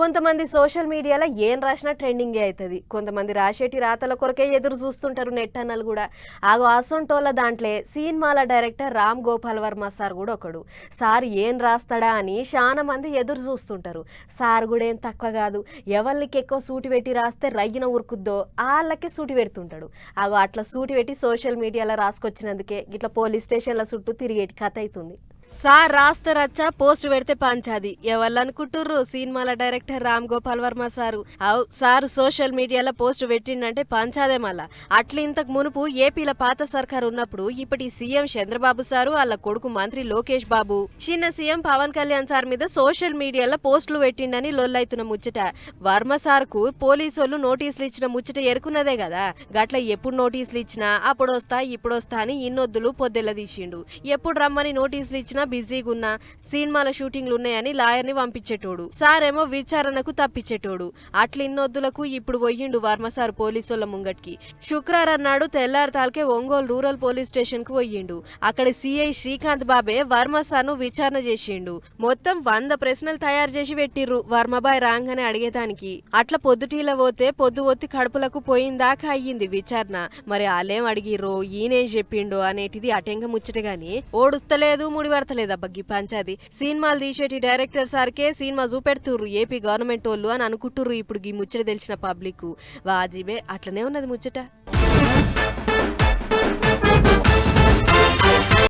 కొంతమంది సోషల్ మీడియాలో ఏం రాసినా ట్రెండింగే అవుతుంది. కొంతమంది రాసేటి రాతల కొరకే ఎదురు చూస్తుంటారు నెట్ అన్నలు కూడా. ఆగో అసొంటోళ్ళ దాంట్లో సినిమాల డైరెక్టర్ రామ్ గోపాల్ వర్మ సార్ కూడా ఒకడు. సార్ ఏం రాస్తాడా అని చాలా మంది ఎదురు చూస్తుంటారు. సార్ కూడా ఏం తక్కువ కాదు. ఎవరికి ఎక్కువ సూటి పెట్టి రాస్తే రయ్యిన ఉరుకుద్దో వాళ్ళకే సూటి పెడుతుంటాడు. ఆగో అట్లా సూటి పెట్టి సోషల్ మీడియాలో రాసుకొచ్చినందుకే ఇట్లా పోలీస్ స్టేషన్ల చుట్టూ తిరిగేటి కథ అవుతుంది సార్ రాస్తారచ్చా పోస్ట్ పెడితే పంచాది. ఎవరనుకుంటుర్రు సినిమాల డైరెక్టర్ రామ్ గోపాల్ వర్మ సారు. అవు సార్ సోషల్ మీడియాలో పోస్ట్ పెట్టిండంటే పంచాదే మళ్ళా. అట్లా ఇంతకు మునుపు ఏపీల పాత సర్కార్ ఉన్నప్పుడు ఇప్పటి సీఎం చంద్రబాబు సారు వాళ్ళ కొడుకు మంత్రి లోకేష్ బాబు. చిన్న సీఎం పవన్ కళ్యాణ్ సార్ మీద సోషల్ మీడియాలో పోస్టులు పెట్టిండని లొల్లైతున్న ముచ్చట. వర్మ సార్కు పోలీసోళ్ళు నోటీసులు ఇచ్చిన ముచ్చట ఎరుకున్నదే కదా. గట్ల ఎప్పుడు నోటీసులు ఇచ్చినా అప్పుడొస్తా ఇప్పుడొస్తా అని ఇన్నొద్దులు పొద్దెల్లదీసిండు ఎప్పుడు రమ్మని నోటీసులు ఇచ్చినా బిజీగా ఉన్నా సినిమాల షూటింగ్లు ఉన్నాయని లాయర్ని పంపించేటోడు. సారేమో విచారణకు తప్పించేటోడు. అట్లిన్నొద్దులకు ఇప్పుడు పోయిండు వర్మ సార్ పోలీసుల ముంగట్కి. శుక్రవారం నాడు తెల్లారితాలకే ఒంగోలు రూరల్ పోలీస్ స్టేషన్కు పోయిండు అక్కడ సిఐ శ్రీకాంత్ బాబే వర్మ సార్ను విచారణ చేసిండు. మొత్తం వంద ప్రశ్నలు తయారు చేసి పెట్టిర్రు వర్మబాయ్ రాగానే అడిగేదానికి. అట్లా పొద్దుటీల పోతే పొద్దు ఒత్తి కడుపులకు పోయిందాకా అయ్యింది విచారణ. మరి వాళ్ళేం అడిగిర్రో ఈయనేం చెప్పిండో అనేటిది అటెంగ ముచ్చట గాని ఓడుస్తలేదు ముడి పడతలేదు అబ్బగ్గి పంచాది? సినిమాలు తీసేటి డైరెక్టర్ సార్కే సినిమా చూపెడుతుర్రు ఏపీ గవర్నమెంట్ వాళ్ళు అని అనుకుంటుర్రు ఇప్పుడు ఈ ముచ్చట తెలిసిన పబ్లిక్ వాజిబే అట్లనే ఉన్నది ముచ్చట.